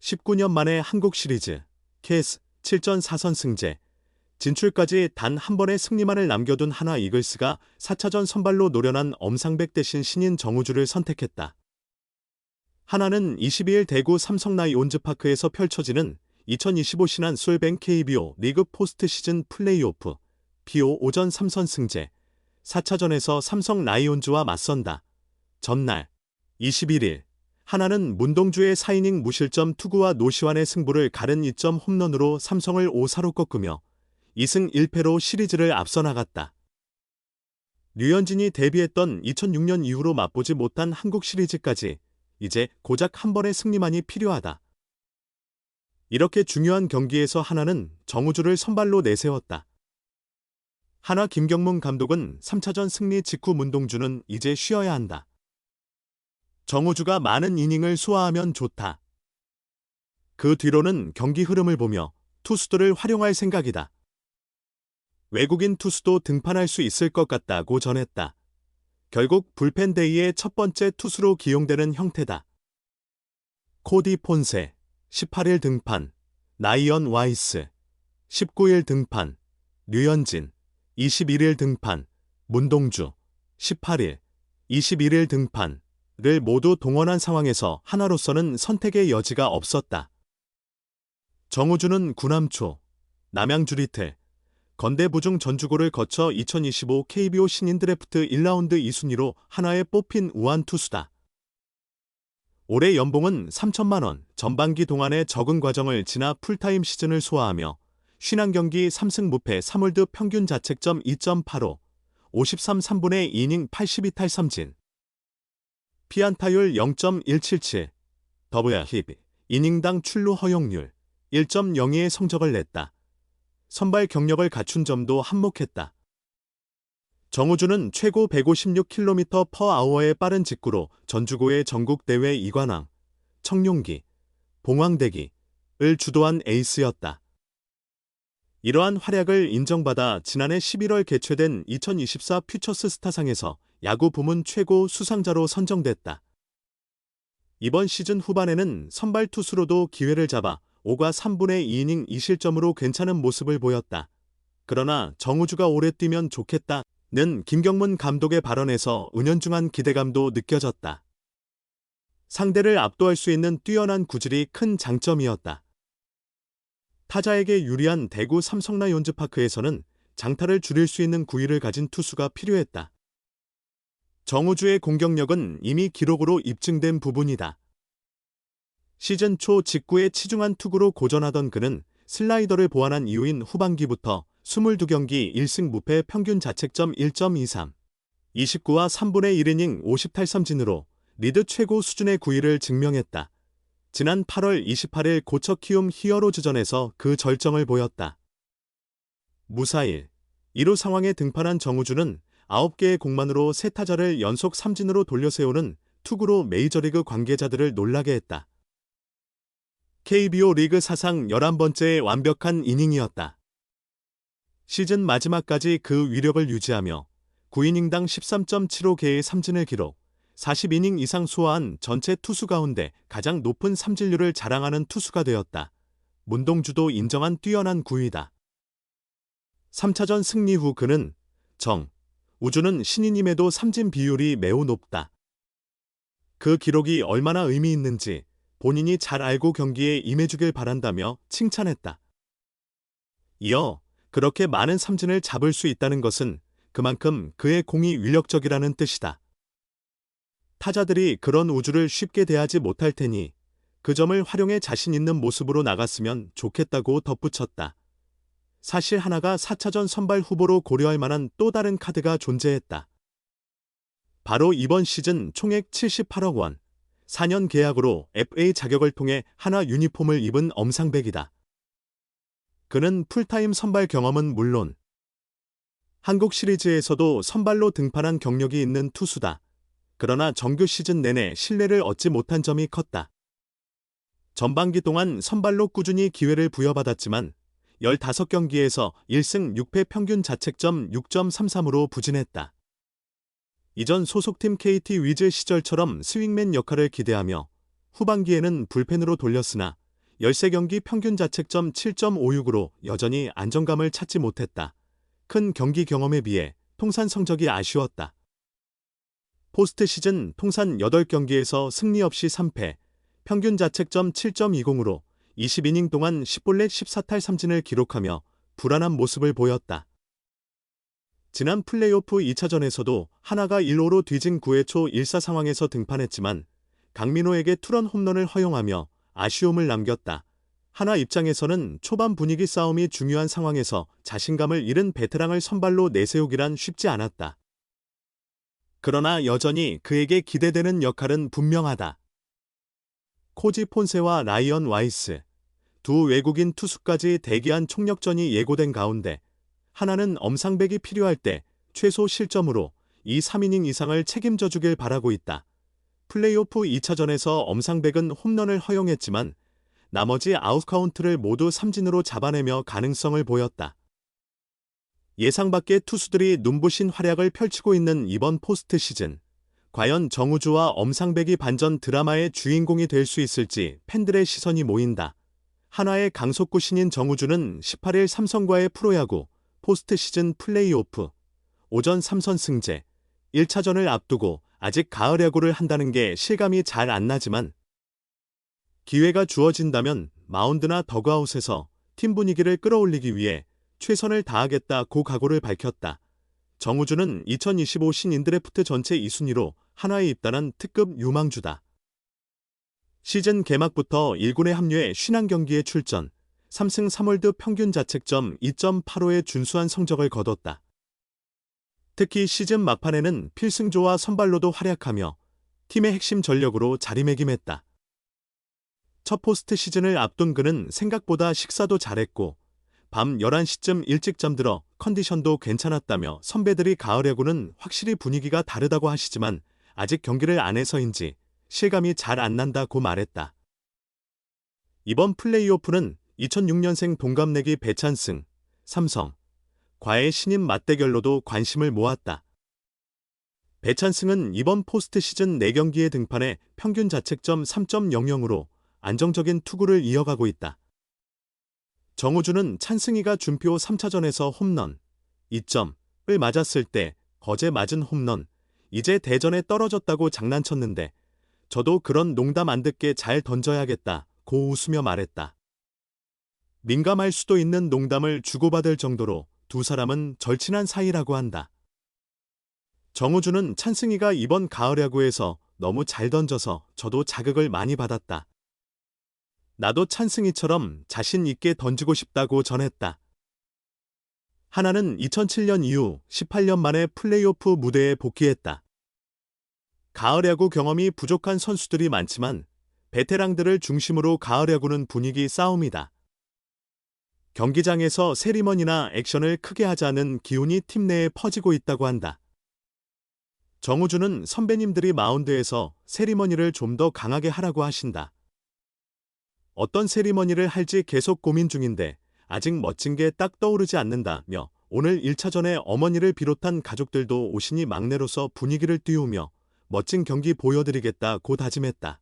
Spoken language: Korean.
19년 만에 한국 시리즈 KS 7전 4선 승제 진출까지 단 한 번의 승리만을 남겨둔 하나 이글스가 4차전 선발로 노련한 엄상백 대신 신인 정우주를 선택했다. 하나는 22일 대구 삼성라이 온즈파크에서 펼쳐지는 2025 신한 솔뱅 KBO 리그 포스트 시즌 플레이오프 BO 오전 3선 승제 4차전에서 삼성 라이온즈와 맞선다. 전날 21일 하나는 문동주의 4이닝 무실점 투구와 노시환의 승부를 가른 2점 홈런으로 삼성을 5사로 꺾으며 2승 1패로 시리즈를 앞서 나갔다. 류현진이 데뷔했던 2006년 이후로 맛보지 못한 한국 시리즈까지 이제 고작 한 번의 승리만이 필요하다. 이렇게 중요한 경기에서 하나는 정우주를 선발로 내세웠다. 하나 김경문 감독은 3차전 승리 직후 문동주는 이제 쉬어야 한다. 정우주가 많은 이닝을 소화하면 좋다. 그 뒤로는 경기 흐름을 보며 투수들을 활용할 생각이다. 외국인 투수도 등판할 수 있을 것 같다고 전했다. 결국 불펜 데이의 첫 번째 투수로 기용되는 형태다. 코디 폰세 18일 등판, 나이언 와이스 19일 등판, 류현진 21일 등판, 문동주 18일, 21일 등판 을 모두 동원한 상황에서 하나로서는 선택의 여지가 없었다. 정우주는 구남초, 남양주리틀, 건대부중 전주고를 거쳐 2025 KBO 신인 드래프트 1라운드 2순위로 하나에 뽑힌 우한 투수다. 올해 연봉은 3천만 원, 전반기 동안의 적응 과정을 지나 풀타임 시즌을 소화하며 50경기 3승 무패 3홀드 평균 자책점 2.85, 53 3분의 2이닝 82탈 3진, 피안타율 0.177, 더블 힙, 이닝당 출루 허용률 1.02의 성적을 냈다. 선발 경력을 갖춘 점도 한몫했다. 정우주는 최고 156km 퍼 아워의 빠른 직구로 전주고의 전국 대회 이관왕, 청룡기, 봉황대기를 주도한 에이스였다. 이러한 활약을 인정받아 지난해 11월 개최된 2024 퓨처스 스타상에서 야구 부문 최고 수상자로 선정됐다. 이번 시즌 후반에는 선발 투수로도 기회를 잡아 5과 3분의 2이닝 2실점으로 괜찮은 모습을 보였다. 그러나 정우주가 오래 뛰면 좋겠다는 김경문 감독의 발언에서 은연중한 기대감도 느껴졌다. 상대를 압도할 수 있는 뛰어난 구질이 큰 장점이었다. 타자에게 유리한 대구 삼성라이온즈파크에서는 장타를 줄일 수 있는 구위를 가진 투수가 필요했다. 정우주의 공격력은 이미 기록으로 입증된 부분이다. 시즌 초 직구에 치중한 투구로 고전하던 그는 슬라이더를 보완한 이후인 후반기부터 22경기 1승 무패 평균 자책점 1.23, 29와 3분의 1이닝 50탈삼진으로 리드 최고 수준의 구위를 증명했다. 지난 8월 28일 고척 키움 히어로즈전에서 그 절정을 보였다. 무사일 1루 상황에 등판한 정우주는 9개의 공만으로 세 타자를 연속 삼진으로 돌려세우는 투구로 메이저리그 관계자들을 놀라게 했다. KBO 리그 사상 11번째의 완벽한 이닝이었다. 시즌 마지막까지 그 위력을 유지하며 9이닝당 13.75개의 삼진을 기록, 40이닝 이상 소화한 전체 투수 가운데 가장 높은 삼진율을 자랑하는 투수가 되었다. 문동주도 인정한 뛰어난 구위다. 3차전 승리 후 그는 정, 우주는 신인임에도 삼진 비율이 매우 높다. 그 기록이 얼마나 의미 있는지 본인이 잘 알고 경기에 임해주길 바란다며 칭찬했다. 이어 그렇게 많은 삼진을 잡을 수 있다는 것은 그만큼 그의 공이 위력적이라는 뜻이다. 타자들이 그런 우주를 쉽게 대하지 못할 테니 그 점을 활용해 자신 있는 모습으로 나갔으면 좋겠다고 덧붙였다. 사실 하나가 4차전 선발 후보로 고려할 만한 또 다른 카드가 존재했다. 바로 이번 시즌 총액 78억 원, 4년 계약으로 FA 자격을 통해 하나 유니폼을 입은 엄상백이다. 그는 풀타임 선발 경험은 물론 한국 시리즈에서도 선발로 등판한 경력이 있는 투수다. 그러나 정규 시즌 내내 신뢰를 얻지 못한 점이 컸다. 전반기 동안 선발로 꾸준히 기회를 부여받았지만 15경기에서 1승 6패 평균 자책점 6.33으로 부진했다. 이전 소속팀 KT 위즈 시절처럼 스윙맨 역할을 기대하며 후반기에는 불펜으로 돌렸으나 13경기 평균 자책점 7.56으로 여전히 안정감을 찾지 못했다. 큰 경기 경험에 비해 통산 성적이 아쉬웠다. 포스트 시즌 통산 8경기에서 승리 없이 3패, 평균 자책점 7.20으로 20이닝 동안 10볼넷 14탈 3진을 기록하며 불안한 모습을 보였다. 지난 플레이오프 2차전에서도 하나가 1호로 뒤진 9회 초 1사 상황에서 등판했지만 강민호에게 투런 홈런을 허용하며 아쉬움을 남겼다. 하나 입장에서는 초반 분위기 싸움이 중요한 상황에서 자신감을 잃은 베테랑을 선발로 내세우기란 쉽지 않았다. 그러나 여전히 그에게 기대되는 역할은 분명하다. 코지 폰세와 라이언 와이스, 두 외국인 투수까지 대기한 총력전이 예고된 가운데 하나는 엄상백이 필요할 때 최소 실점으로 이 3이닝 이상을 책임져 주길 바라고 있다. 플레이오프 2차전에서 엄상백은 홈런을 허용했지만 나머지 아웃카운트를 모두 삼진으로 잡아내며 가능성을 보였다. 예상 밖의 투수들이 눈부신 활약을 펼치고 있는 이번 포스트 시즌. 과연 정우주와 엄상백이 반전 드라마의 주인공이 될 수 있을지 팬들의 시선이 모인다. 한화의 강속구 신인 정우주는 18일 삼성과의 프로야구 포스트 시즌 플레이오프 오전 3선 승제 1차전을 앞두고 아직 가을 야구를 한다는 게 실감이 잘 안 나지만 기회가 주어진다면 마운드나 더그아웃에서 팀 분위기를 끌어올리기 위해 최선을 다하겠다고 각오를 밝혔다. 정우주는 2025 신인 드래프트 전체 2순위로 한화에 입단한 특급 유망주다. 시즌 개막부터 1군에 합류해 50경기에 출전, 3승 3월드 평균 자책점 2.85의 준수한 성적을 거뒀다. 특히 시즌 막판에는 필승조와 선발로도 활약하며 팀의 핵심 전력으로 자리매김했다. 첫 포스트 시즌을 앞둔 그는 생각보다 식사도 잘했고 밤 11시쯤 일찍 잠들어 컨디션도 괜찮았다며 선배들이 가을 야구는 확실히 분위기가 다르다고 하시지만 아직 경기를 안 해서인지 실감이 잘 안 난다고 말했다. 이번 플레이오프는 2006년생 동갑내기 배찬승, 삼성, 과의 신인 맞대결로도 관심을 모았다. 배찬승은 이번 포스트 시즌 4경기에 등판해 평균 자책점 3.00으로 안정적인 투구를 이어가고 있다. 정우주는 찬승이가 준표 3차전에서 홈런 2점을 맞았을 때 거제 맞은 홈런 이제 대전에 떨어졌다고 장난쳤는데 저도 그런 농담 안 듣게 잘 던져야겠다 고 웃으며 말했다. 민감할 수도 있는 농담을 주고받을 정도로 두 사람은 절친한 사이라고 한다. 정우주는 찬승이가 이번 가을 야구에서 너무 잘 던져서 저도 자극을 많이 받았다. 나도 찬승이처럼 자신 있게 던지고 싶다고 전했다. 하나는 2007년 이후 18년 만에 플레이오프 무대에 복귀했다. 가을 야구 경험이 부족한 선수들이 많지만 베테랑들을 중심으로 가을 야구는 분위기 싸움이다. 경기장에서 세리머니나 액션을 크게 하자는 기운이 팀 내에 퍼지고 있다고 한다. 정우주는 선배님들이 마운드에서 세리머니를 좀 더 강하게 하라고 하신다. 어떤 세리머니를 할지 계속 고민 중인데 아직 멋진 게 딱 떠오르지 않는다며 오늘 1차전에 어머니를 비롯한 가족들도 오신이 막내로서 분위기를 띄우며 멋진 경기 보여드리겠다고 다짐했다.